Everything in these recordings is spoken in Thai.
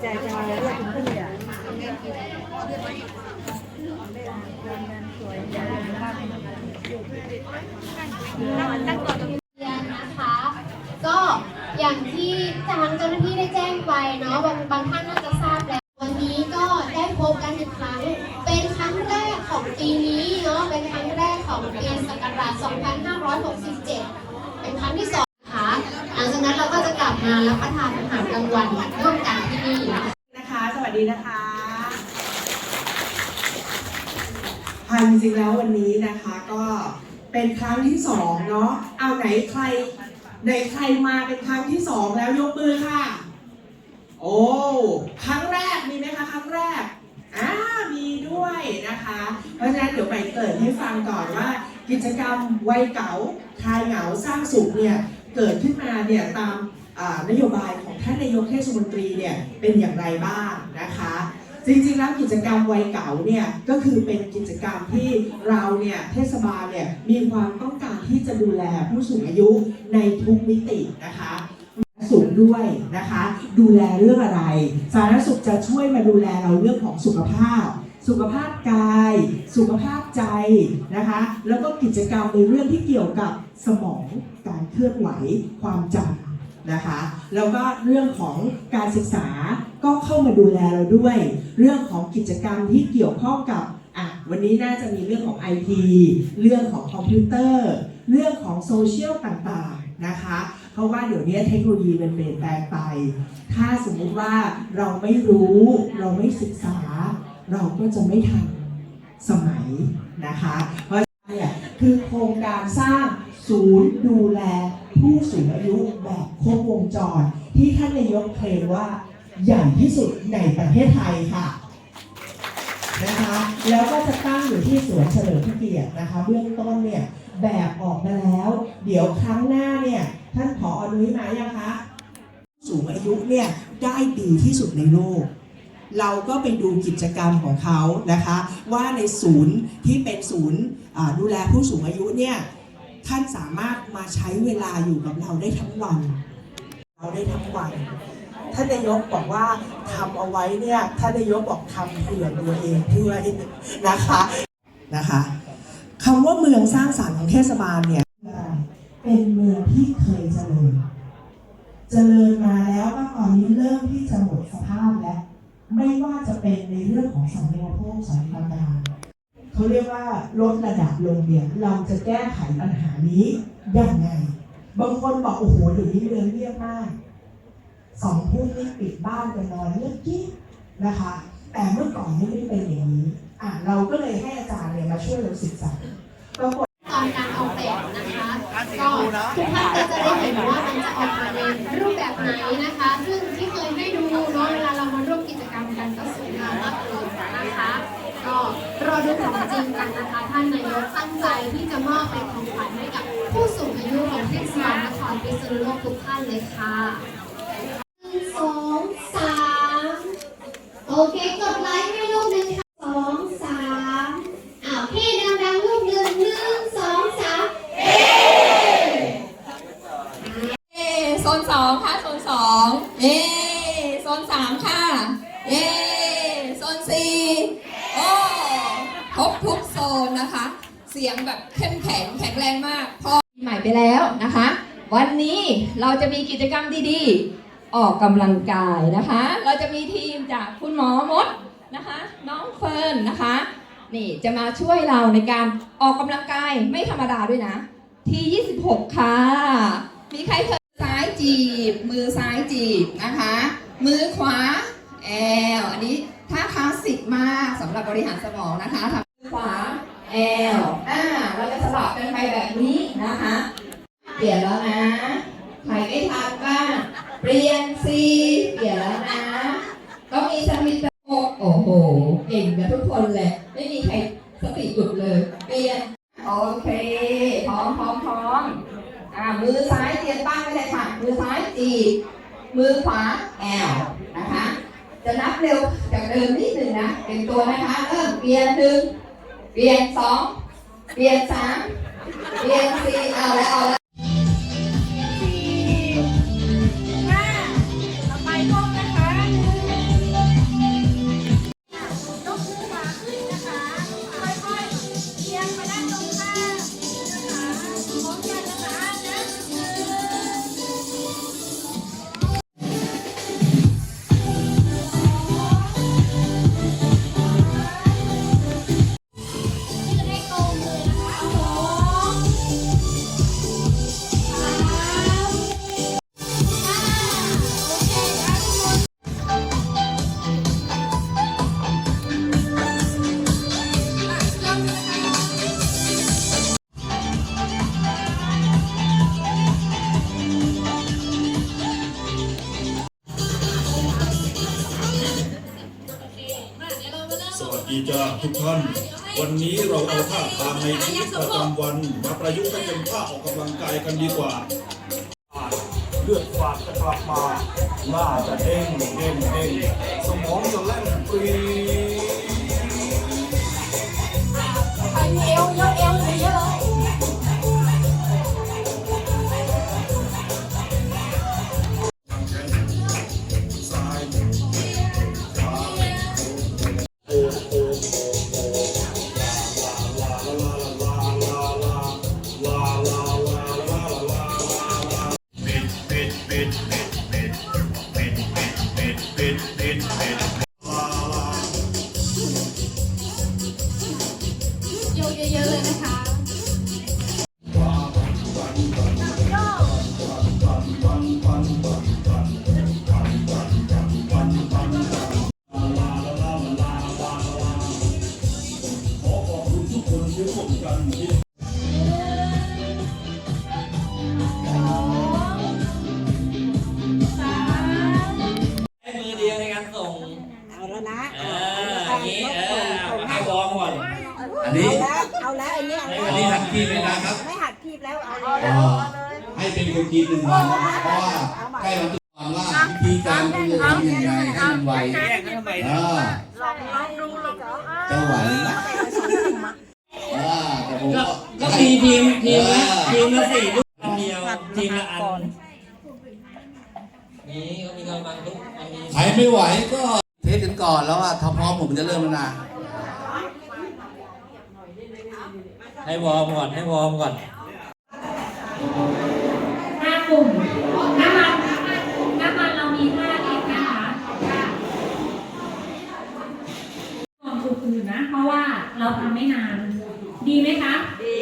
ใจจังเลยเรียกคุณพี่อะเรียนนะคะก็อย่างที่ทางเจ้าหน้าที่ได้แจ้งไปเนาะบางบางท่านน่าจะทราบแล้ว วันนี้ก็ได้พบกันอีกครั้ง เป็นครั้งแรกของปีนี้เนาะเป็นครั้งแรกของปีศักราช 2567 เป็นครั้งที่สองนะคะหลังจากนั้นเราก็จะกลับมารับประทานอาหารกลางวัน ดีนะคะค่ะจริงๆแล้ววันนี้นะคะก็เป็นครั้งที่สองเนาะเอาไหนใครไหนใครมาเป็นครั้งที่สองแล้วยกมือค่ะ โอ้ครั้งแรกมีไหมคะครั้งแรกอ่ามีด้วยนะคะ เพราะฉะนั้นเดี๋ยวไปเกิดให้ฟังก่อนว่า กิจกรรมวัยเก๋าคายเหงาสร้างสุขเนี่ยเกิดขึ้นมาเนี่ยตาม นโยบายของท่านนายกเทศมนตรีเนี่ยเป็นอย่างไรบ้างนะคะจริงๆแล้วกิจกรรมวัยเก๋าเนี่ยก็คือเป็นกิจกรรมที่เราเนี่ยเทศบาลเนี่ยมีความต้องการที่จะดูแลผู้สูงอายุในทุกมิตินะคะสุขด้วยนะคะ ดูแลเรื่องอะไร สาธารณสุขจะช่วยมาดูแลเราเรื่องของสุขภาพ สุขภาพกาย สุขภาพใจนะคะ แล้วก็กิจกรรมในเรื่องที่เกี่ยวกับสมองการเคลื่อนไหวความจำ นะคะแล้วก็เรื่องของการศึกษาก็เข้ามาดูแลเราด้วย เรื่องของกิจกรรมที่เกี่ยวข้องกับอะวันนี้น่าจะมีเรื่องของ IT เรื่องของคอมพิวเตอร์ เรื่องของโซเชียลต่างๆนะคะเพราะว่าเดี๋ยวนี้เทคโนโลยีมันเปลี่ยนแปลงไป ถ้าสมมุติว่าเราไม่รู้เราไม่ศึกษา เราก็จะไม่ทันสมัยนะคะ เพราะฉะนั้นคือโครงการสร้างศูนย์ดูแล ผู้สูงอายุแบบครบวงจร ที่ท่านนายกเคลมว่าใหญ่ที่สุดในประเทศไทยค่ะนะคะแล้วก็จะตั้งอยู่ที่สวนเฉลิมพระเกียรตินะคะ เบื้องต้นเนี่ยแบบออกมาแล้ว เดี๋ยวครั้งหน้าเนี่ยท่านผออนุ้ยมายังคะสูงอายุเนี่ยได้ดีที่สุดในโลก เราก็ไปดูกิจกรรมของเขานะคะ ว่าในศูนย์ที่เป็นศูนย์ดูแลผู้สูงอายุเนี่ย ท่านสามารถมาใช้เวลาอยู่กับเราได้ทั้งวัน เราได้ทั้งวันท่านนายกบอกว่าทำเอาไว้เนี่ยท่านนายกบอกทำเผื่อตัวเองด้วยนะคะนะคะคำว่าเมืองสร้างสรรค์ของเทศบาลเนี่ยเป็นเมืองที่เคยเจริญเจริญมาแล้วก็ตอนนี้เริ่มที่จะหมดสภาพแล้ว ไม่ว่าจะเป็นในเรื่องของสังคมโภคสังคมการ เขาเรียกว่าลดระดับลงเนี่ยเราจะแก้ไขปัญหานี้ยังไง บางคนบอกโอ้โหเดี๋ยวนี้เมืองเงียบมากสองทุ่มนี่ปิดบ้านกันนอนเงียบกิ๊บนะคะ แต่เมื่อก่อนนี่ไม่เป็นอย่างนี้อะเราก็เลยให้อาจารย์เนี่ยมาช่วยเราศึกษาปรากฏตอนการออกแบบนะคะก็ทุกท่านก็จะได้เห็นว่ามันจะออกมาในรูปแบบไหนนะคะ ของจริงกันนะคะท่านนายกตั้งใจที่จะมอบเป็นของขวัญให้กับผู้สูงอายุของเทศบาลนครพิษณุโลกทุกท่านเลยค่ะหนึ่งสองสามโอเคกดไลค์ให้ แข็งแข็งแรงมากพอใหม่ไปแล้วนะคะ วันนี้เราจะมีกิจกรรมดีๆ ออกกำลังกายนะคะ เราจะมีทีมจากคุณหมอมดนะคะ น้องเฟิร์นนะคะนี่จะมาช่วยเราในการออกกำลังกายไม่ธรรมดาด้วยนะที 26 ค่ะ มีใครเคยซ้ายจีบ มือซ้ายจีบนะคะ มือขวาแอลอันนี้ท่าคลาสสิกมากสำหรับบริหารสมองนะคะทำมือขวา L อ่าเราจะสลับกันไปแบบนี้นะคะ เปลี่ยนแล้วนะ ใครไม่ทันบ้างเปลี่ยน C เปลี่ยนแล้วนะ ก็มีสมิธโอ้โอ้โห เก่งกันทุกคนเลย ไม่มีใครสติหยุดเลย เปลี่ยน โอเค พร้อมพร้อมพร้อมอ่า มือซ้ายเตรียมตั้งไว้เลยค่ะ มือซ้าย G มือขวา L นะคะ จะนับเร็วจากเดิมนิดหนึ่งนะ เป็นตัวนะคะ เริ่มเปลี่ยนหนึ่ง เปลี่ยนสองเปลี่ยนสามเปลี่ยนสี่เอาแล้วเอาแล้ว ทุกท่าน วันนี้เราเอาท่าทางในชีวิตประจำวัน มาประยุกต์ให้เป็นท่าออกกำลังกายกันดีกว่า เลือดฝาดจะกลับมาหน้าจะเด้งเด้งเด้งสมองจะแล่นปรีซ้ นี้เออเอาให้วอร์มก่อนอันนี้ เอาแล้วเอาแล้วอันนี้เอาอันนี้แล้วหัดคีบเลยนะครับ ไม่หัดคีบแล้วเอาเลเอ่ยอให้เป็นคนคีบหนึ่งวันเพราะว่าใกล้วันที่ความว่าวิธีการคุณจะทำยังไงให้มันไวแยกกันทำไมเอเนี่ยอลองลองดูลองดูจะไหวไหมเออแต่ผมก็ก็ก็มีทีมทีมละทีมละสี่ลูกอันเดียวทีมละอันนี่ก็มีกำลังทุกอันนี้ใครไม่ไหวก็เทส กันก่อนแล้วว่าถ้าพร้อมผมจะเริ่มแล้วนะให้วอร์มก่อนให้วอร์มก่อนห้ากลุ่มน้ำมันน้ำมันเรามีห้าลิตรนะคะความสุขอื่นนะ เพราะว่าเราทำไม่นาน ดีไหมคะ ดี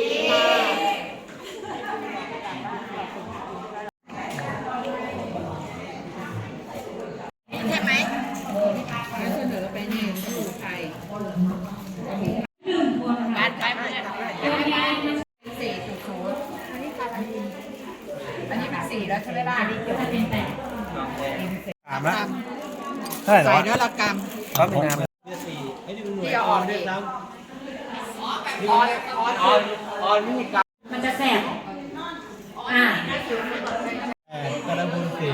หนึ่งคนค่ะตัวแทน สี่จุดศูนย์อันนี้เป็นสี่แล้วใช่ไหมล่ะจะเป็นแปดสามละเท่าไหร่ใส่นะเนื้อละกรรมครับผมที่เอาออกดิมันจะแสบอ่ากระบุญสี่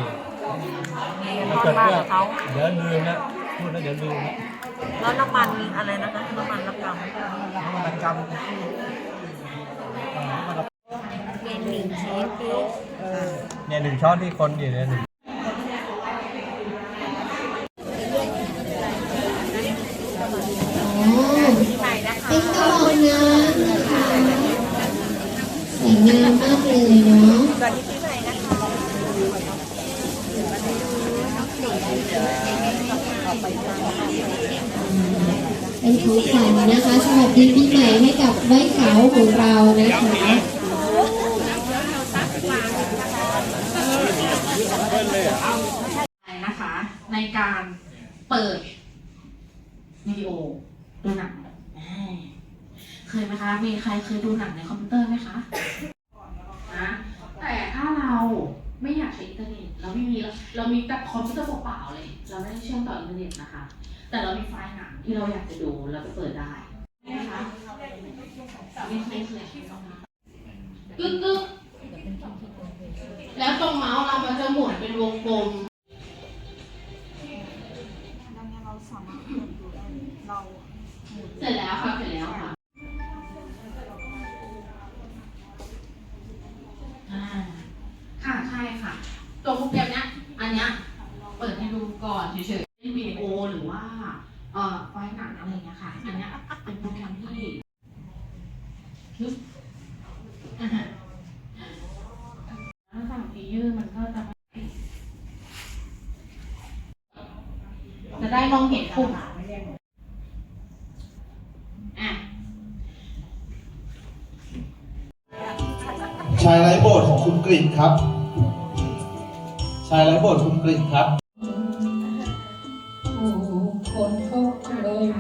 มันเกิดเพื่อเดี๋ยวลืมนะพูดแล้วเดี๋ยวลืมนะ แล้วน้ำมันอะไรนะคะน้ำมันละกำมันกรรมเป็นหนึ่งช้อนโต๊ะเนี่ยหนึ่งช้อนที่คนอยู่เนี่ยหนึ่งเป็นกระบอกน้ำค่ะสวยงามมากเลยเนาะสวัสดีพี่ใหม่นะคะ เป็นของขวัญนะคะสวัสดีปีใหม่ให้กับไว้ขาวของเรานะคะนะคะ ในการเปิดวิดีโอดูหนังเคยไหมคะ มีใครเคยดูหนังในคอมพิวเตอร์ไหมคะนะแต่ถ้าเราไม่อยากใช้อินเทอร์เน็ตเราไม่มีเรามีแบบคอมพิวเตอร์เปล่าเลย เราไม่ได้เชื่อมต่ออินเทอร์เน็ตนะคะ แต่เรามีไฟล์หนังที่เราอยากจะดูเราไปเปิดได้นะคะไม่เคยเคยกึ๊กกึ๊กแล้วตรงเมาส์เรามันจะหมุนเป็นวงกลมเสร็จแล้วค่ะเสร็จแล้วค่ะ ได้มองเห็นปุ่มอะชายไร้โบสถ์ของคุณกริ่นครับ ชายไร้โบสถ์คุณกริ่นครับ